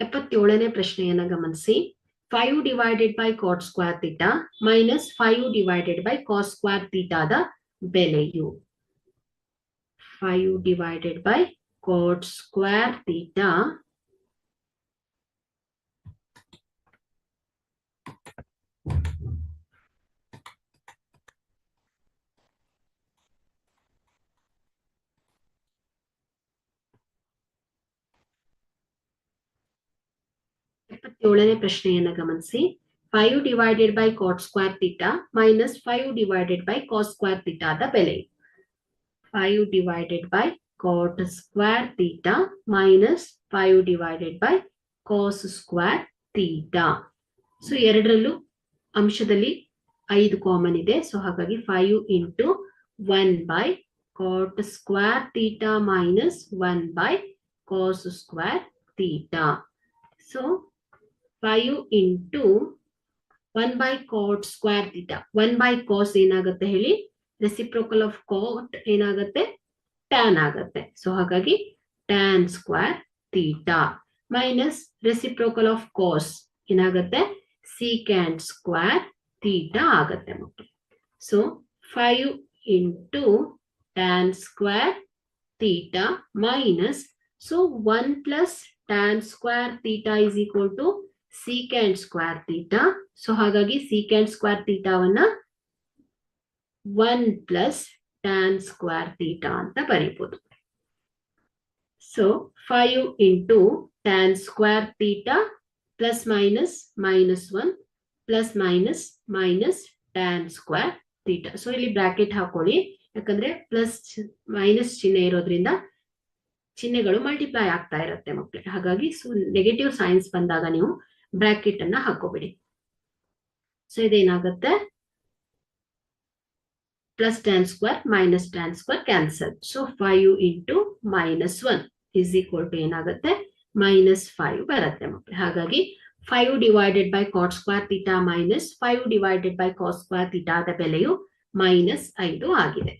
ಎಪ್ಪತ್ತೇಳನೇ ಪ್ರಶ್ನೆಯನ್ನ ಗಮನಿಸಿ. Five divided by cot square theta minus five divided by cos square ತೀಟಾದ ಬೆಲೆಯು. Five divided by cot square theta ಎಪ್ಪತ್ತೇಳನೇ ಪ್ರಶ್ನೆಯನ್ನ ಗಮನಿಸಿ. Five divided by cot square theta minus five divided by cos square theta ಬೆಲೆ. Five divided by cot square theta minus five divided by cos square theta so ಎರಡರಲ್ಲೂ ಅಂಶದಲ್ಲಿ ಐದು common ಇದೆ. So ಹಾಗಾಗಿ five into one by cot square theta minus one by cos square theta so five into one by cot square theta one by cos ಏನಾಗುತ್ತೆ ಹೇಳಿ? Reciprocal of cot ಏನಾಗುತ್ತೆ? Tan ಆಗುತ್ತೆ. So ಹಾಗಾಗಿ tan square theta minus reciprocal of cos ಏನಾಗುತ್ತೆ? Secant square theta ಆಗುತ್ತೆ ಮಕ್ಕಳು so five into tan square theta minus so one plus tan square theta is equal to secant square theta so ಹಾಗಾಗಿ secant square ತೀಟಾವನ್ನ one plus tan square theta ಅಂತ ಬರೀಬಹುದು so five into tan square theta plus minus minus one plus minus minus tan square theta so ಇಲ್ಲಿ bracket ಹಾಕೊಳ್ಳಿ. ಯಾಕಂದ್ರೆ plus minus ಚಿಹ್ನೆ ಇರೋದ್ರಿಂದ ಚಿಹ್ನೆಗಳು multiply ಆಗ್ತಾ ಇರುತ್ತೆ ಮಕ್ಕಳೇ ಹಾಗಾಗಿ ಸೊ ನೆಗೆಟಿವ್ ಸೈನ್ಸ್ ಬಂದಾಗ ನೀವು ಬ್ರಾಕೆಟ್ ಅನ್ನ ಹಾಕೋಬಿಡಿ. So ಇದೇನಾಗುತ್ತೆ? Plus tan square minus tan square cancel so five into minus one is equal to ಏನಾಗುತ್ತೆ? ಮೈನಸ್ ಫೈವ್ ಬರುತ್ತೆ ಮಕ್ಕಳು ಹಾಗಾಗಿ five divided by cot square theta minus five divided by cot square ತೀಟಾದ ಬೆಲೆಯು minus ಐದು ಆಗಿದೆ.